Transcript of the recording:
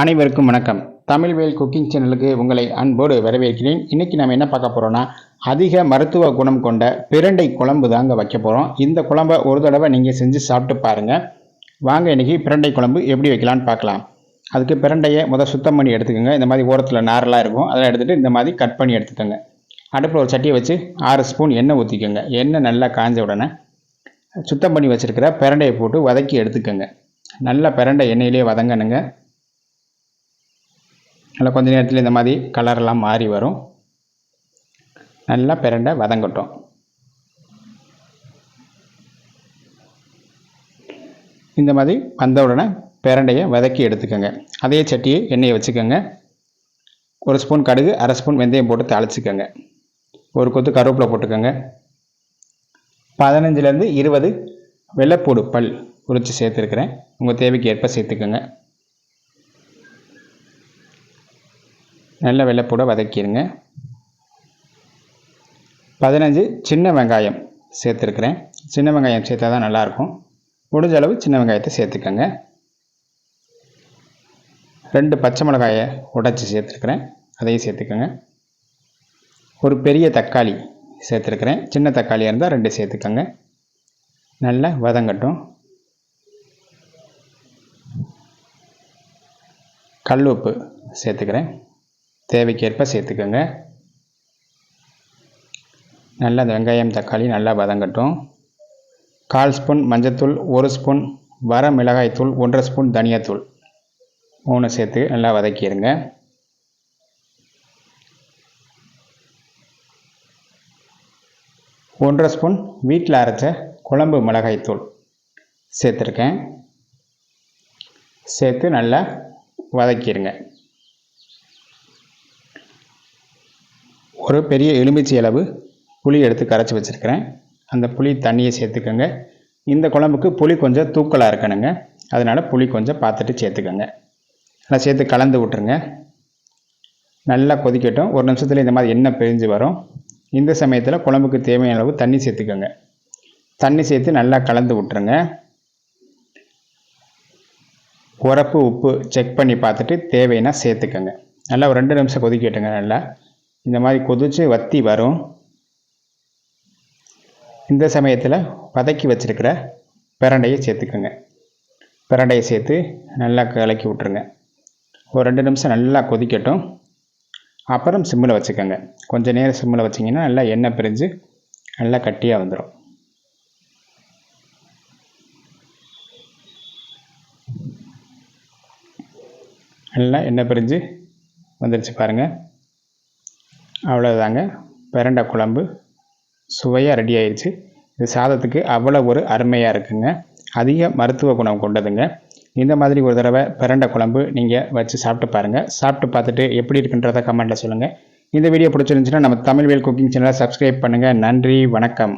அனைவருக்கும் வணக்கம். தமிழ்வேல் குக்கிங் சேனலுக்கு உங்களை அன்போடு வரவேற்கிறேன். இன்றைக்கி நம்ம என்ன பார்க்க போகிறோன்னா அதிக மருத்துவ குணம் கொண்ட பிரண்டை குழம்பு தாங்க வைக்க போகிறோம் இந்த குழம்பை ஒரு தடவை நீங்கள் செஞ்சு சாப்பிட்டு பாருங்கள் வாங்க இன்றைக்கி பிரண்டை குழம்பு எப்படி வைக்கலான்னு பார்க்கலாம். அதுக்கு பிரண்டையை முதல் சுத்தம் பண்ணி எடுத்துக்கோங்க. இந்த மாதிரி ஓரத்தில் நாரெல்லாம் இருக்கும். அதெல்லாம் எடுத்துகிட்டு இந்த மாதிரி கட் பண்ணி எடுத்துக்கோங்க. அடுப்பில் ஒரு சட்டியை வச்சு ஆறு ஸ்பூன் எண்ணெய் ஊற்றிக்கோங்க எண்ணெய் நல்லா காஞ்ச உடனே சுத்தம் பண்ணி வச்சுருக்கிற பிரண்டையை போட்டு வதக்கி எடுத்துக்கோங்க. நல்லா பிரண்டை எண்ணெயிலே வதங்கணுங்க. நல்லா கொஞ்ச நேரத்தில் இந்த மாதிரி கலரெல்லாம் மாறி வரும். நல்லா பிரண்டை வதங்கட்டும். இந்த மாதிரி வந்த உடனே பிரண்டையை வதக்கி எடுத்துக்கோங்க. அதே சட்டியை எண்ணெயை வச்சுக்கோங்க. ஒரு ஸ்பூன் கடுகு அரை ஸ்பூன் வெந்தயம் போட்டு தாளிச்சுக்கோங்க. ஒரு கொத்து கருவேப்பிலை போட்டுக்கோங்க. பதினஞ்சுலேருந்து இருபது வெள்ளைப்பூடு பல் உரித்து சேர்த்துருக்குறேன். உங்கள் தேவைக்கு ஏற்ப சேர்த்துக்கோங்க. நல்ல வெள்ளைப்பூட வதக்கிடுங்க. பதினஞ்சு சின்ன வெங்காயம் சேர்த்துருக்குறேன். சின்ன வெங்காயம் சேர்த்தா தான் நல்லாயிருக்கும். முடிஞ்ச அளவு சின்ன வெங்காயத்தை சேர்த்துக்கோங்க. ரெண்டு பச்சை மிளகாயை உடைச்சி சேர்த்துருக்குறேன். அதையும் சேர்த்துக்கோங்க. ஒரு பெரிய தக்காளி சேர்த்துருக்குறேன். சின்ன தக்காளியாக இருந்தால் ரெண்டு சேர்த்துக்கோங்க. நல்லா வதங்கட்டும். கல் உப்பு சேர்த்துக்கிறேன். தேவைக்கேற்ப சேர்த்துக்கோங்க. நல்லா அந்த வெங்காயம் தக்காளி நல்லா வதங்கட்டும். கால் ஸ்பூன் மஞ்சத்தூள் ஒரு ஸ்பூன் வர மிளகாய்த்தூள் ஒன்றரை ஸ்பூன் தனியாத்தூள் மூணு சேர்த்து நல்லா வதக்கிடுங்க ஒன்றரை ஸ்பூன் வீட்டில் அரைச்ச குழம்பு மிளகாய்த்தூள் சேர்த்துருக்கேன். சேர்த்து நல்லா வதக்கிடுங்க ஒரு பெரிய எலுமிச்சை அளவு புளி எடுத்து கரைச்சி வச்சுருக்கிறேன். அந்த புளி தண்ணியை சேர்த்துக்கோங்க. இந்த குழம்புக்கு புளி கொஞ்சம் தூக்கலாக இருக்கணுங்க. அதனால் புளி கொஞ்சம் பார்த்துட்டு சேர்த்துக்கோங்க. நல்லா சேர்த்து கலந்து விட்ருங்க நல்லா கொதிக்கட்டும். ஒரு நிமிஷத்தில் இந்த மாதிரி எண்ணெய் பிரிஞ்சு வரும். இந்த சமயத்தில் குழம்புக்கு தேவையான அளவு தண்ணி சேர்த்துக்கோங்க. தண்ணி சேர்த்து நல்லா கலந்து விட்ருங்க உரப்பு உப்பு செக் பண்ணி பார்த்துட்டு தேவைன்னா சேர்த்துக்கோங்க. நல்லா ஒரு ரெண்டு நிமிஷம் கொதிக்கட்டுங்க நல்லா. இந்த மாதிரி கொதித்து வத்தி வரும். இந்த சமயத்தில் வதக்கி வச்சுருக்கிற பிரண்டையை சேர்த்துக்கோங்க. பிரண்டையை சேர்த்து நல்லா கலக்கி விட்ருங்க ஒரு ரெண்டு நிமிஷம் நல்லா கொதிக்கட்டும். அப்புறம் சிம்மில் வச்சுக்கோங்க. கொஞ்சம் நேரம் சிம்மில் வச்சிங்கன்னா நல்லா எண்ணெய் பிரிஞ்சு நல்லா கட்டியாக வந்துடும் நல்லா எண்ணெய் பிரிஞ்சு வந்துடுச்சு பாருங்கள் அவ்வளோதாங்க பிரண்டை குழம்பு சுவையாக ரெடி ஆயிடுச்சு. இது சாதத்துக்கு அவ்வளோ ஒரு அருமையாக இருக்குங்க. அதிக மருத்துவ குணம் கொண்டதுங்க. இந்த மாதிரி ஒரு தடவை பிரண்டை குழம்பு நீங்கள் வச்சு சாப்பிட்டு பாருங்கள் சாப்பிட்டு பார்த்துட்டு எப்படி இருக்குன்றதை கமெண்ட்டில் சொல்லுங்கள் இந்த வீடியோ பிடிச்சிருந்துச்சுன்னா நம்ம தமிழ்வேல் குக்கிங் சேனலை சப்ஸ்கிரைப் பண்ணுங்கள் நன்றி வணக்கம்.